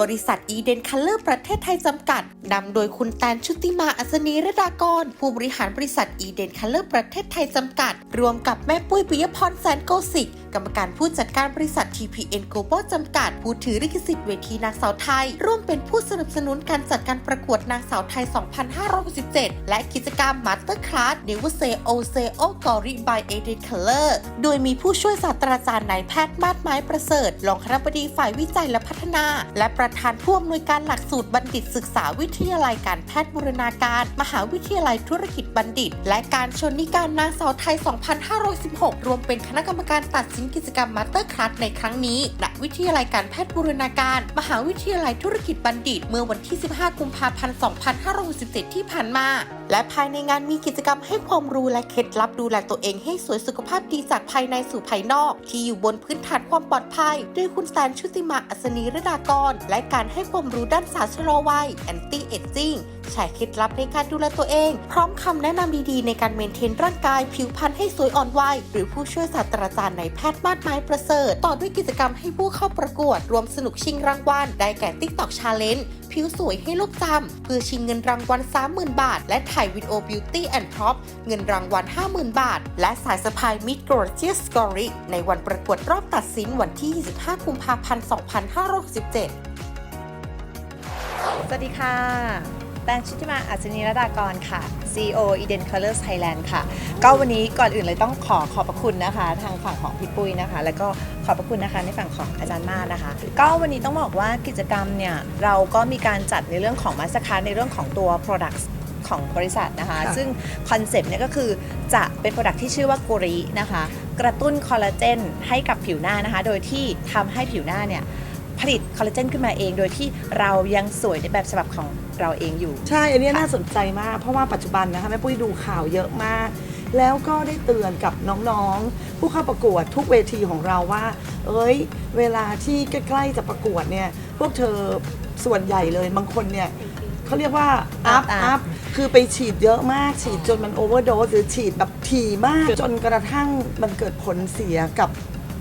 บริษัทอีเดนคัลเลอร์ประเทศไทยจำกัด นำโดยคุณแตนชุติมาอัศนีรดากร ผู้บริหารบริษัทอีเดนคัลเลอร์ประเทศไทยจำกัด รวมกับแม่ปุ้ยปิยพรแสนโกสิกกรรมการผู้จัดการบริษัท TPN Global จำกัด ผู้ถือลิขสิทธิ์เวทีนางสาวไทย ร่วมเป็นผู้สนับสนุนการจัดการประกวดนางสาวไทย 2567 และกิจกรรม Master Class Never Say O Say O Glory by Eden Color โดยมีผู้ช่วยศาสตราจารย์นายแพทย์มาดไม้ประเสริฐรองคณบดีฝ่ายวิจัยและพัฒนา และประธานผู้อำนวยการหลักสูตรบัณฑิตศึกษาวิทยาลัยการแพทย์บูรณาการ มหาวิทยาลัยธุรกิจบัณฑิต และการชนนิการนางสาวไทย 2516 รวมเป็นคณะกรรมการตัดสินกิจกรรมมาสเตอร์คลาสในครั้งนี้ณวิทยาลัยการแพทย์บูรณาการ มหาวิทยาลัยธุรกิจบัณฑิต เมื่อวันที่ 15 กุมภาพันธ์ 2567 ที่ผ่านมา และภายในงานมีกิจกรรมให้ความรู้และเคล็ดลับดูแลตัวเองให้สวยสุขภาพดีจากภายในสู่ภายนอก ที่อยู่บนพื้นฐานความปลอดภัยโดยคุณแสนชุติมาอัศนีรดากร และการให้ความรู้ด้านสารชะลอวัย anti aging แชร์เคล็ดลับในการดูแลตัวเอง พร้อมคำแนะนำดีๆ ในการเมนเทนร่างกายผิวพรรณให้สวยอ่อนวัยหรือผู้ช่วยศาสตราจารย์ในแพทย์มาดไม้ประเสริฐ ต่อด้วยกิจกรรมให้ผู้เข้าประกวด รวมสนุกชิงรางวัลได้แก่ TikTok Challenge ผิวสวยให้โลกจำเพื่อชิงเงินรางวัล 30,000 บาท และถ่ายวิดีโอ Beauty and Prop เงินรางวัล 50,000 บาท และสายสะพาย Mid Gorgeous Story ในวันประกวดรอบตัดสินวันที่ 25 กุมภาพันธ์ 2567 สวัสดีค่ะ แตงชุติมาอัศนีรดากรค่ะ CEO Eden Colors Thailand ค่ะ ก็วันนี้ก่อนอื่นเลยต้องขอขอบพระคุณนะคะ ทางฝั่งของพี่ปุ้ยนะคะ แล้วก็ขอบพระคุณนะคะในฝั่งของอาจารย์มาศนะคะ ก็วันนี้ต้องบอกว่ากิจกรรมเนี่ย เราก็มีการจัดในเรื่องของมาสคาในเรื่องของตัว products ของบริษัทนะคะค่ะซึ่งคอนเซปต์เนี่ยก็คือจะเป็น Product ที่ชื่อว่ากุรินะคะ กระตุ้นคอลลาเจนให้กับผิวหน้านะคะ โดยที่ทำให้ผิวหน้าเนี่ย ผลิตคอลลาเจนขึ้นมาเอง โดยที่เรายังสวยในแบบฉบับของเราเองอยู่ ใช่ อันนี้น่าสนใจมาก เพราะว่าปัจจุบันนะคะแม่ปุ้ยดูข่าวเยอะมาก แล้วก็ได้เตือนกับน้องๆ ผู้เข้าประกวดทุกเวทีของเราว่า เอ้ย เวลาที่ใกล้ๆจะประกวดเนี่ย พวกเธอส่วนใหญ่เลย บางคนเนี่ยเขาเรียกว่า อัพ up อัพ คือไปฉีดเยอะมาก ฉีดจนมันโอเวอร์โดสหรือฉีดแบบถี่มาก จนกระทั่งมันเกิดผลเสียกับ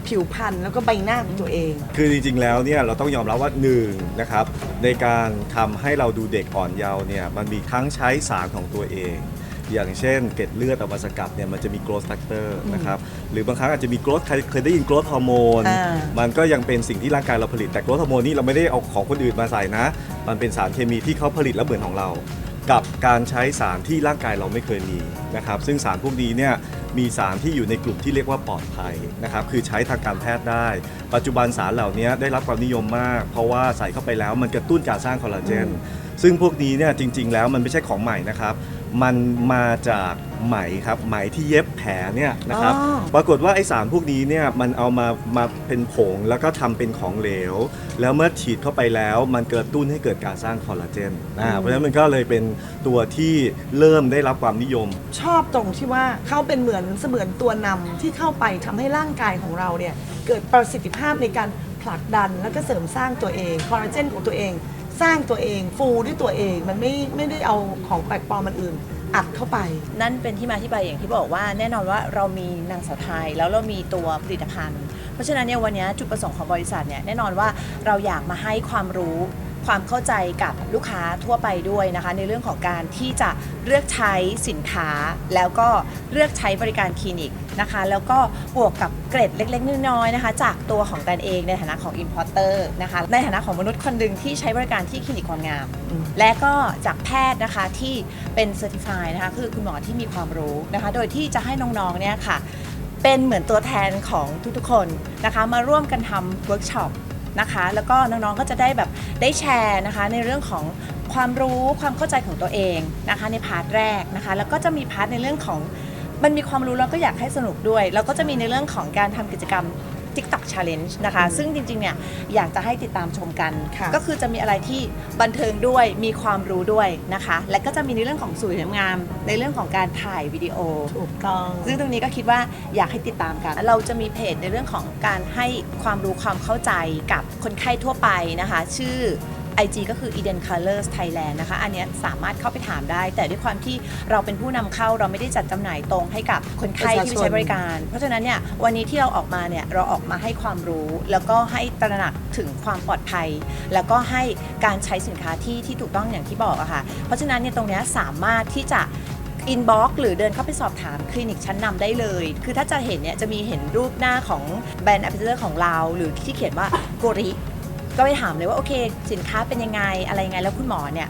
ผิวพรรณแล้วก็ใบหน้าของตัวเอง คือจริงๆ แล้วเนี่ยเราต้องยอมรับว่าหนึ่งนะครับในการทำให้เราดูเด็กอ่อนเยาว์เนี่ยมันมีทั้งใช้สารของตัวเอง อย่างเช่นเกล็ดเลือดเอามาสกัดเนี่ยมันจะมี growth factor นะครับหรือบางครั้งอาจจะมี growth ใครเคยได้ยิน growth hormone อ่า มันก็ยังเป็นสิ่งที่ร่างกายเราผลิตแต่ growth hormone นี่เราไม่ได้เอาของคนอื่นมาใส่นะ มันเป็นสารเคมีที่เขาผลิตแล้วเหมือนของเรา กับการใช้สารที่ร่างกายเราไม่เคยมีนะครับซึ่งสารพวกนี้เนี่ยมีสารที่อยู่ในกลุ่มที่เรียกว่าปลอดภัยนะครับคือใช้ทางการแพทย์ได้ ปัจจุบันสารเหล่านี้ได้รับความนิยมมาก เพราะว่าใส่เข้าไปแล้วมันกระตุ้นการสร้างคอลลาเจนซึ่งพวกนี้เนี่ยจริง ๆ แล้วมันไม่ใช่ของใหม่นะครับ มันมาจากไหมครับไหมที่เย็บแผลเนี่ยนะครับอ๋อปรากฏว่าไอสารพวกนี้เนี่ยมันเอามามาเป็นผงแล้วก็ทำเป็นของเหลว แล้วเมื่อฉีดเข้าไปแล้วมันกระตุ้นให้เกิดการสร้างคอลลาเจนอ่าเพราะฉะนั้นมันก็เลยเป็นตัวที่เริ่มได้รับความนิยม ชอบตรงที่ว่าเขาเป็นเหมือนเสมือนตัวนำที่เข้าไปทำให้ร่างกายของเราเนี่ยเกิดประสิทธิภาพในการผลักดันแล้วก็เสริมสร้างตัวเองคอลลาเจนของตัวเอง สร้างตัวเองฟูด้วยตัวเองมันไม่ไม่ได้เอาของแปลกปลอมมันอื่นอัดเข้าไป นั่นเป็นที่มาที่ไปอย่างที่บอกว่า แน่นอนว่าเรามีนางสาวไทยแล้วเรามีตัวผลิตภัณฑ์ เพราะฉะนั้นเนี่ยวันนี้จุดประสงค์ของบริษัทเนี่ยแน่นอนว่าเราอยากมาให้ความรู้ ความเข้าใจกับลูกค้าทั่วไปด้วยนะคะ ในเรื่องของการที่จะเลือกใช้สินค้า แล้วก็เลือกใช้บริการคลินิกนะคะ แล้วก็บวกกับเกรดเล็กๆน้อยๆนะคะ จากตัวของแตนเองในฐานะของ importer นะคะ ในฐานะของมนุษย์คนหนึ่งที่ใช้บริการที่คลินิกความงามมและก็จากแพทย์นะคะที่เป็นเซอร์ติฟายนะคะคือคุณหมอที่มีความรู้นะคะ โดยที่จะให้น้องๆเนี่ยค่ะเป็นเหมือนตัวแทนของทุกๆคนนะคะ มาร่วมกันทำเวิร์กช็อป นะคะ แล้วก็น้องๆก็จะได้แบบได้แชร์นะคะ ในเรื่องของความรู้ความเข้าใจของตัวเองนะคะ ในพาร์ทแรกนะคะ แล้วก็จะมีพาร์ทในเรื่องของมันมีความรู้แล้วก็อยากให้สนุกด้วย แล้วก็จะมีในเรื่องของการทำกิจกรรม TikTok Challenge นะคะ ซึ่งจริงๆเนี่ยอยากจะให้ติดตามชมกัน ค่ะก็คือจะมีอะไรที่บันเทิงด้วยมีความรู้ด้วยนะคะ และก็จะมีในเรื่องของสวยงามในเรื่องของการถ่ายวิดีโอ ถูกต้อง ซึ่งตรงนี้ก็คิดว่าอยากให้ติดตามกัน เราจะมีเพจในเรื่องของการให้ความรู้ความเข้าใจกับคนไข้ทั่วไปนะคะ ชื่อ IG ก็คือ Eden Colors Thailand นะคะ อันนี้สามารถเข้าไปถามได้ แต่ด้วยความที่เราเป็นผู้นำเข้าเราไม่ได้จัดจำหน่ายตรงให้กับคนไข้ที่ใช้บริการ เพราะฉะนั้นเนี่ยวันนี้ที่เราออกมาเนี่ยเราออกมาให้ความรู้ แล้วก็ให้ตระหนักถึงความปลอดภัย แล้วก็ให้การใช้สินค้าที่ที่ถูกต้องอย่างที่บอกอะค่ะ เพราะฉะนั้นเนี่ยตรงเนี้ยสามารถที่จะอินบ็อกหรือเดินเข้าไปสอบถามคลินิกชั้นนำได้เลย คือถ้าจะเห็นเนี่ยจะมีเห็นรูปหน้าของแบรนด์อปเปิเตอร์ของเรา หรือที่เขียนว่าโกริ ก็ไปถามเลยว่าโอเค สินค้าเป็นยังไงอะไรยังไงแล้วคุณหมอเนี่ย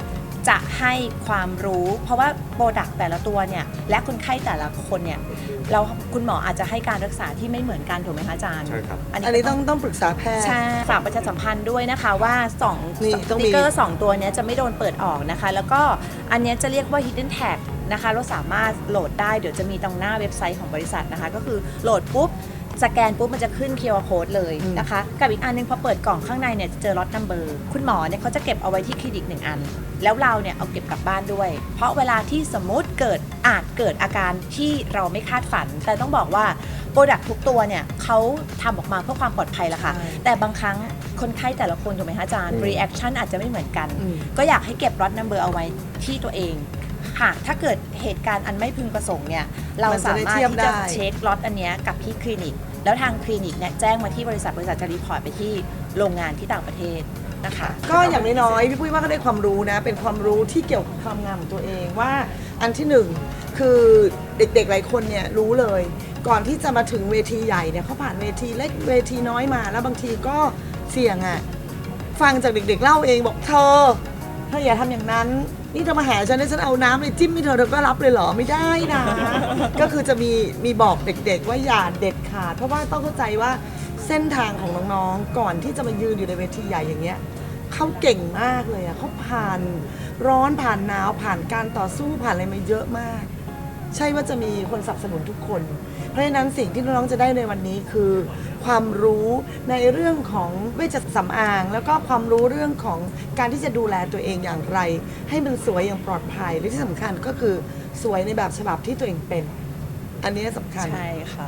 จะให้ความรู้ เพราะว่าโปรดักต์แต่ละตัวเนี่ยและคนไข้แต่ละคนเนี่ยเราคุณหมออาจจะให้การรักษาที่ไม่เหมือนกันถูกไหมคะอาจารย์ใช่ครับ อันนี้ต้องต้องปรึกษาแพทย์ใช่ฝากประชาสัมพันธ์ด้วยนะคะว่า2นี่สต้องมี ติ๊กเกอร์สองตัวเนี้ยจะไม่โดนเปิดออกนะคะ แล้วก็อันเนี้ยจะเรียกว่า hidden tag นะคะเราสามารถโหลดได้เดี๋ยวจะมีตรงหน้าเว็บไซต์ของบริษัทนะคะ ก็คือโหลดปุ๊บ สแกนปุ๊บมันจะขึ้น QR code เลยนะคะ กับอีกอันหนึงพอเปิดกล่องข้างในเนี่ยจะเจอล็อตนัมเบอร์คุณหมอเนี่ยเขาจะเก็บเอาไว้ที่คลินิกหนึ่งอัน แล้วเราเนี่ยเอาเก็บกลับบ้านด้วย เพราะเวลาที่สมมติเกิดอาจเกิดอาการที่เราไม่คาดฝัน แต่ต้องบอกว่าโปรดักทุกตัวเนี่ยเขาทำออกมาเพื่อความปลอดภัยละค่ะใช่แต่บางครั้งคนไข้แต่ละคนถูกไหมคะอาจารย์อืม reaction อาจจะไม่เหมือนกันอืมก็อยากให้เก็บล็อตนัมเบอร์เอาไว้ที่ตัวเองค่ะถ้าเกิดเหตุการณ์อันไม่พึงประสงค์เนี่ย เรามันจะสาได้มารถเทียบที่จะได้เช็คล็อตอันเนี้ยกับที่คลินิก แล้วทางคลินิกเนี่ยแจ้งมาที่บริษัทบริษัทจะรีพอร์ตไปที่โรงงานที่ต่างประเทศนะคะ ก็อย่างน้อยๆพี่ปุ้ยว่าก็ได้ความรู้นะ เป็นความรู้ที่เกี่ยวกับความงามของตัวเองว่าอันที่หนึ่งคือเด็กๆหลายคนเนี่ยรู้เลย ก่อนที่จะมาถึงเวทีใหญ่เนี่ยเขาผ่านเวทีเล็กเวทีน้อยมา แล้วบางทีก็เสี่ยงอะ่ะฟังจากเด็กๆเล่าเองบอกเธอเธออย่าทำอย่างนั้น นี่เธอมาหาฉันแล้วฉันเอาน้ำไปจิ้มให้เธอเธอก็รับเลยเหรอไม่ได้นะ ก็คือจะมีมีบอกเด็กๆ ว่าอย่าเด็ดขาด เพราะว่าต้องเข้าใจว่าเส้นทางของน้องๆ ก่อนที่จะมายืนอยู่ในเวทีใหญ่อย่างเงี้ยเขาเก่งมากเลยอะเขาผ่านร้อนผ่านหนาวผ่านการต่อสู้ผ่านอะไรมาเยอะมาก ใช่ว่าจะมีคนสนับสนุนทุกคน เพราะฉะนั้นสิ่งที่น้องๆจะได้ในวันนี้คือ ความรู้ในเรื่องของเวชสำอาง แล้วก็ความรู้เรื่องของการที่จะดูแลตัวเองอย่างไร ให้มันสวยอย่างปลอดภัยและที่สำคัญก็คือสวยในแบบฉบับที่ตัวเองเป็น อันนี้สำคัญ ใช่ค่ะ